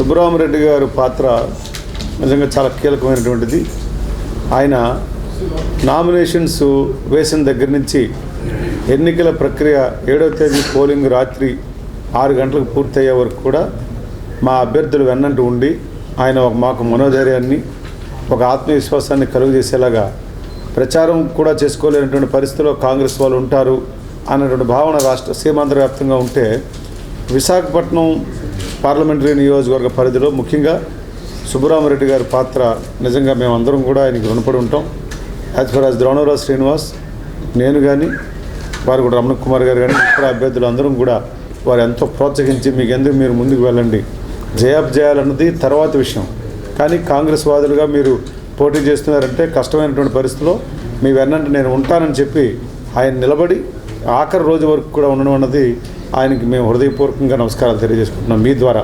సుబ్బరామరెడ్డి గారి పాత్ర నిజంగా చాలా కీలకమైనటువంటిది. ఆయన నామినేషన్స్ వేసిన దగ్గర నుంచి ఎన్నికల ప్రక్రియ ఏడవ తేదీ పోలింగ్ రాత్రి ఆరు గంటలకు పూర్తయ్యే వరకు కూడా మా అభ్యర్థులు వెన్నంటూ ఉండి ఆయన ఒక మాకు మనోధైర్యాన్ని ఒక ఆత్మవిశ్వాసాన్ని కలుగజేసేలాగా ప్రచారం కూడా చేసుకోలేనటువంటి పరిస్థితిలో కాంగ్రెస్ వాళ్ళు ఉంటారు అన్నటువంటి భావన రాష్ట్ర సీమాంధ్ర వ్యాప్తంగా ఉంటే విశాఖపట్నం పార్లమెంటరీ నియోజకవర్గ పరిధిలో ముఖ్యంగా సుబ్బరామరెడ్డి గారి పాత్ర నిజంగా మేమందరం కూడా ఆయనకి రుణపడి ఉంటాం. As far as Dronaraju Srinivas నేను కానీ వారు కూడా రమణ కుమార్ గారు కానీ ఇతర అభ్యర్థులు అందరం కూడా వారు ఎంతో ప్రోత్సహించి మీకు ఎందుకు మీరు ముందుకు వెళ్ళండి. జయాబ్జయాలన్నది తర్వాత విషయం. కానీ కాంగ్రెస్ వాదులుగా మీరు పోటీ చేస్తున్నారంటే కష్టమైనటువంటి పరిస్థితిలో మీ వెన్నంటే నేను ఉంటానని చెప్పి ఆయన నిలబడి ఆఖరి రోజు వరకు కూడా ఉండడం అన్నది ఆయనకి మేము హృదయపూర్వకంగా నమస్కారాలు తెలియజేసుకుంటున్నాం. మీ ద్వారా